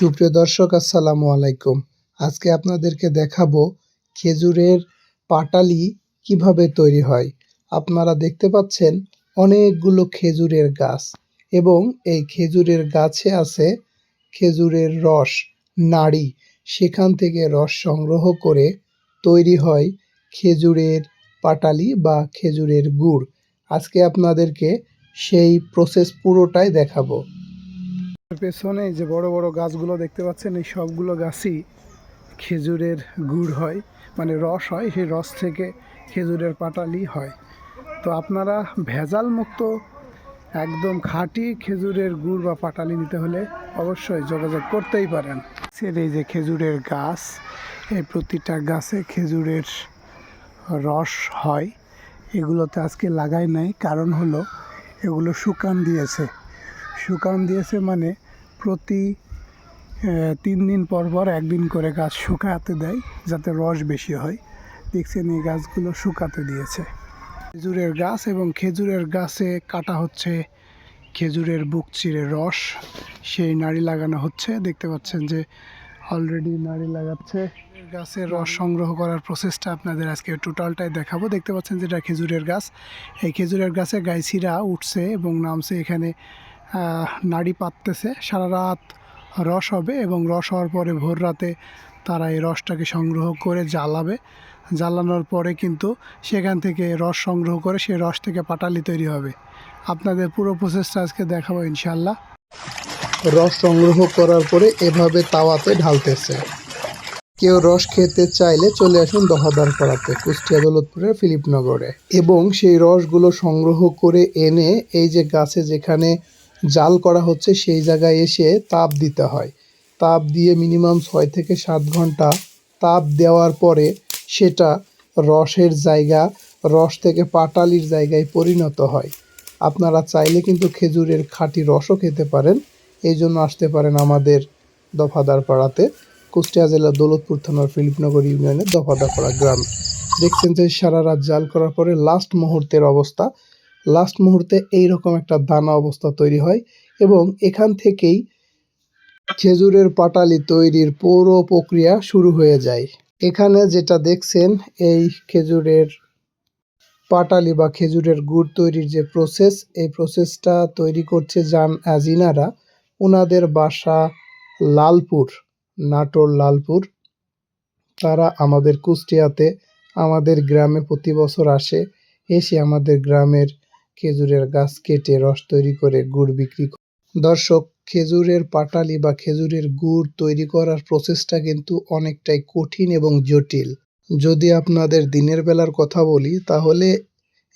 সুপ্রিয় দর্শক, আসসালামু আলাইকুম। আজকে আপনাদেরকে দেখাবো খেজুরের পাটালি কীভাবে তৈরি হয়। আপনারা দেখতে পাচ্ছেন অনেকগুলো খেজুরের গাছ এবং এই খেজুরের গাছে আছে খেজুরের রস, নাড়ি। সেখান থেকে রস সংগ্রহ করে তৈরি হয় খেজুরের পাটালি বা খেজুরের গুড়। আজকে আপনাদেরকে সেই প্রসেস পুরোটাই দেখাবো। পেছনে যে বড় বড় গাছগুলো দেখতে পাচ্ছেন, এই সবগুলো গাছই খেজুরের গুড় হয় মানে রস হয়, সেই রস থেকে খেজুরের পাটালি হয়। তো আপনারা ভেজাল মুক্ত একদম খাঁটি খেজুরের গুড় বা পাটালি নিতে হলে অবশ্যই যোগাযোগ করতেই পারেন। এই যে খেজুরের গাছ, এই প্রতিটা গাছে খেজুরের রস হয়। এগুলোতে আজকে লাগাই নাই, কারণ হলো এগুলো শুকান দিয়েছে। শুকান দিয়েছে মানে প্রতি তিন দিন পর পর একদিন করে গাছ শুকাতে দেয় যাতে রস বেশি হয়। দেখছেন এই গাছগুলো শুকাতে দিয়েছে। খেজুরের গাছ এবং খেজুরের গাছে কাটা হচ্ছে খেজুরের বুক চিরে রস। সেই নাড়ি লাগানো হচ্ছে। দেখতে পাচ্ছেন যে অলরেডি নাড়ি লাগাচ্ছে। গাছের রস সংগ্রহ করার প্রসেসটা আপনাদের আজকে টোটালটাই দেখাবো। দেখতে পাচ্ছেন যেটা খেজুরের গাছ। এই খেজুরের গাছে গাইছিরা উঠছে এবং নামছে এখানে নাড়ি পাততেছে। সারা রাত রস হবে এবং রস হওয়ার পরে ভোর রাতে তারা এই রসটাকে সংগ্রহ করে জ্বালাবে। জ্বালানোর পরে কিন্তু সেখান থেকে রস সংগ্রহ করে সেই রস থেকে পাটালি তৈরি হবে। আপনাদের পুরো প্রসেসটা আজকে দেখাবো ইনশাল্লাহ রস সংগ্রহ করার পরে এভাবে তাওয়াতে ঢালতেছে। কেউ রস খেতে চাইলে চলে আসুন দহাদার পাড়াতে কুষ্টিয়া দৌলতপুরের ফিলিপনগরে। এবং সেই রসগুলো সংগ্রহ করে এনে এই যে গাছে যেখানে জাল করা হচ্ছে, সেই জায়গায় এসে তাপ দিতে হয়। তাপ দিয়ে মিনিমাম ছয় থেকে সাত ঘণ্টা তাপ দেওয়ার পরে সেটা রসের জায়গা, রস থেকে পাটালির জায়গায় পরিণত হয়। আপনারা চাইলে কিন্তু খেজুরের খাঁটি রসও খেতে পারেন। এই জন্য আসতে পারেন আমাদের দফাদার পাড়াতে কুষ্টিয়া জেলার দৌলতপুর থানার ফিলিপনগর ইউনিয়নের দফাদার পাড়া গ্রাম। দেখছেন যে সারা রাত জাল করার পরে লাস্ট মুহূর্তের অবস্থা। লাস্ট মুহূর্তে এই রকম একটা দানা অবস্থা তৈরি হয় এবং এখান থেকেই খেজুরের পাটালি তৈরির পুরো প্রক্রিয়া শুরু হয়ে যায়। এখানে যেটা দেখছেন, এই খেজুরের পাটালি বা খেজুরের গুড় তৈরির যে প্রসেস এই প্রসেসটা তৈরি করছে জান আজিনারা। ওনাদের বাসা লালপুর, নাটোর লালপুর। তারা আমাদের কুষ্টিয়াতে, আমাদের গ্রামে প্রতি বছর আসে। এসে আমাদের গ্রামের খেজুরের গাছ কেটে রস তৈরি করে গুড় বিক্রি করে দর্শক, খেজুরের পাটালি বা খেজুরের গুড় তৈরি করার প্রসেসটা কিন্তু অনেকটাই কঠিন এবং জটিল। যদি আপনাদের দিনের বেলার কথা বলি, তাহলে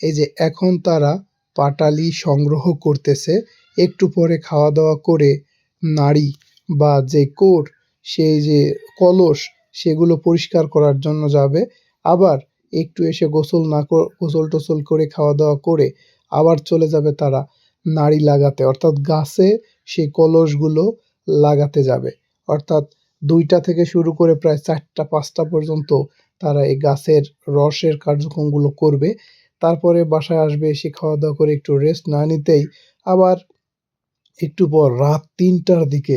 এই যে এখন তারা পাটালি সংগ্রহ করতেছে, একটু পরে খাওয়া দাওয়া করে নাড়ি বা যে কোট, সেই যে কলস, সেগুলো পরিষ্কার করার জন্য যাবে। আবার একটু এসে গোসল না গোসল টোসল করে খাওয়া দাওয়া করে আবার চলে যাবে তারা নাড়ি লাগাতে। অর্থাৎ গাছে সেই কলসগুলো লাগাতে যাবে। অর্থাৎ দুইটা থেকে শুরু করে প্রায় চারটা, পাঁচটা পর্যন্ত তারা এই গাছের রসের কার্যক্রমগুলো করবে। তারপরে বাসায় আসবে, এসে খাওয়া দাওয়া করে একটু রেস্ট না নিতেই আবার একটু পর রাত তিনটার দিকে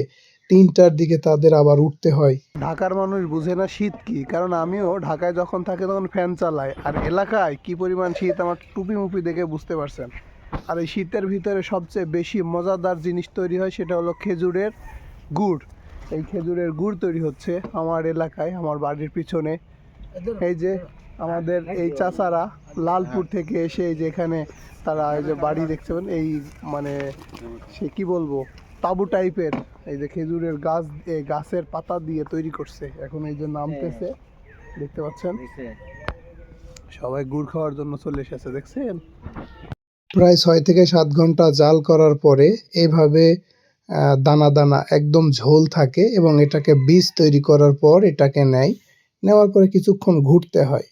তিনটার দিকে তাদের আবার উঠতে হয়। ঢাকার মানুষ বুঝে না শীত কি, কারণ আমিও ঢাকায় যখন থাকি তখন ফ্যান চালাই। আর এলাকায় কি পরিমাণ শীত আমার টুপি মুপি দেখে বুঝতে পারছেন। আর এই শীতের ভিতরে সবচেয়ে বেশি মজাদার জিনিস তৈরি হয় সেটা হলো খেজুরের গুড়। এই খেজুরের গুড় তৈরি হচ্ছে আমার এলাকায়, আমার বাড়ির পিছনে। এই যে আমাদের এই চাচারা লালপুর থেকে এসে এই যে এখানে তারা এই যে বাড়ি দেখতে পান, এই মানে সে কি বলব? তাবু টাইপের এই যে খেজুরের গাছ গাছের পাতা দিয়ে তৈরি করছে। এখন এই যে নামতেছে দেখতে পাচ্ছেন? সবাই গুড় খাওয়ার জন্য চলে এসেছে দেখছেন? প্রায় ছয় থেকে সাত ঘণ্টা জাল করার পরে এভাবে দানা দানা একদম ঝোল থাকে এবং এটাকে বীজ তৈরি করার পর এটাকে নেয়। নেওয়ার পরে কিছুক্ষণ ঘুরতে হয়।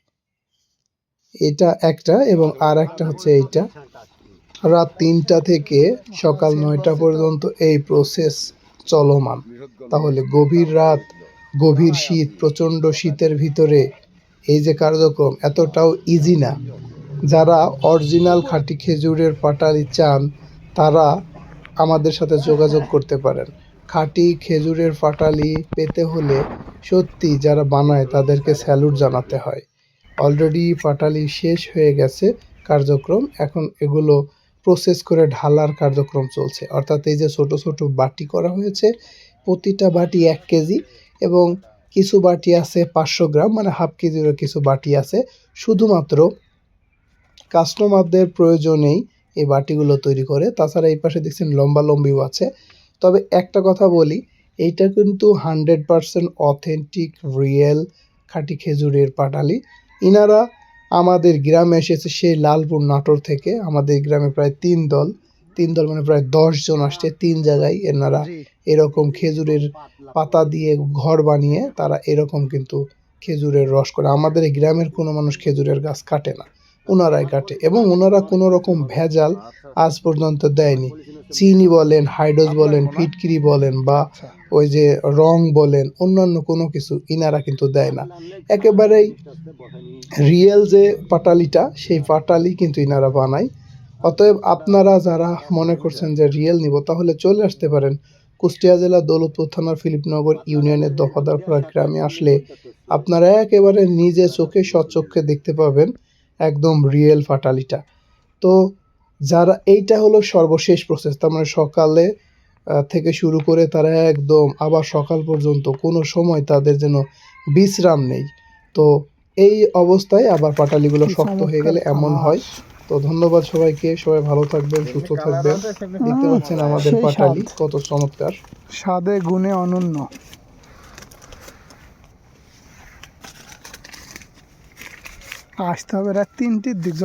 এটা একটা এবং আর একটা হচ্ছে এইটা। রাত তিনটা থেকে সকাল নয়টা পর্যন্ত এই প্রসেস চলমান। তাহলে গভীর রাত গভীর শীত প্রচণ্ড শীতের ভিতরে এই যে কার্যক্রম এতটাও ইজি না। যারা অরিজিনাল খাঁটি খেজুরের পাটালি চান তারা আমাদের সাথে যোগাযোগ করতে পারেন। খাঁটি খেজুরের পাটালি পেতে হলে সত্যি যারা বানায় তাদেরকে স্যালুট জানাতে হয়। অলরেডি পাটালি শেষ হয়ে গেছে কার্যক্রম। এখন এগুলো প্রসেস করে ঢালার কার্যক্রম চলছে। অর্থাৎ এই যে ছোট ছোট বাটি করা হয়েছে, প্রতিটা বাটি এক কেজি এবং কিছু বাটি আছে পাঁচশো গ্রাম মানে হাফ কেজিরও কিছু বাটি আছে। শুধুমাত্র কাস্টমারদের প্রয়োজনেই এই বাটিগুলো তৈরি করে। তাছাড়া এই পাশে দেখছেন লম্বা লম্বিও আছে। তবে একটা কথা বলি, এইটা কিন্তু হান্ড্রেড পারসেন্ট অথেন্টিক রিয়েল খাঁটি খেজুরের পাটালি। ইনারা আমাদের গ্রামে এসেছে সেই লালপুর নাটোর থেকে। আমাদের গ্রামে প্রায় তিন দল তিন দল মানে প্রায় দশ জন আসছে তিন জায়গায়। এনারা এরকম খেজুরের পাতা দিয়ে ঘর বানিয়ে তারা এরকম কিন্তু খেজুরের রস করে। আমাদের গ্রামের কোনো মানুষ খেজুরের গাছ কাটে না। ওনারাই কাটে এবং ওনারা কোনো রকম ভেজাল আজ পর্যন্ত দেয়নি। চিনি বলেন হাইড্রোজ বলেন, ফিটকিরি বলেন বা ওই যে রং বলেন, অন্যান্য কোনো কিছু ইনারা কিন্তু দেয় না। একেবারেই রিয়েল যে পাটালিটা, সেই পাটালি কিন্তু ইনারা বানায়। অতএব আপনারা যারা মনে করছেন যে রিয়েল নিব, তাহলে চলে আসতে পারেন কুষ্টিয়া জেলা দৌলতপুর থানার ফিলিপনগর ইউনিয়নের দফাদারপাড়া গ্রামে আসলে আপনারা একেবারে নিজে চোখে সচক্ষে দেখতে পাবেন। একদম রিয়েল ফাটালিটা। তো যারা এইটা হলো সর্বশেষ প্রসেস তার মানে সকালে আহ, থেকে শুরু করে তারা একদম আবার সকাল পর্যন্ত কোনো সময় তাদের যেন বিশ্রাম নেই। তো এই অবস্থায় আবার পাটালিগুলো শক্ত হয়ে গেলে এমন হয়। তো ধন্যবাদ সবাইকে সবাই ভালো থাকবেন সুস্থ থাকবেন। দেখতে পাচ্ছেন আমাদের পাটালি কত চমৎকার। স্বাদে গুণে অনন্য। আসতে হবে। রাত তিনটির দিক।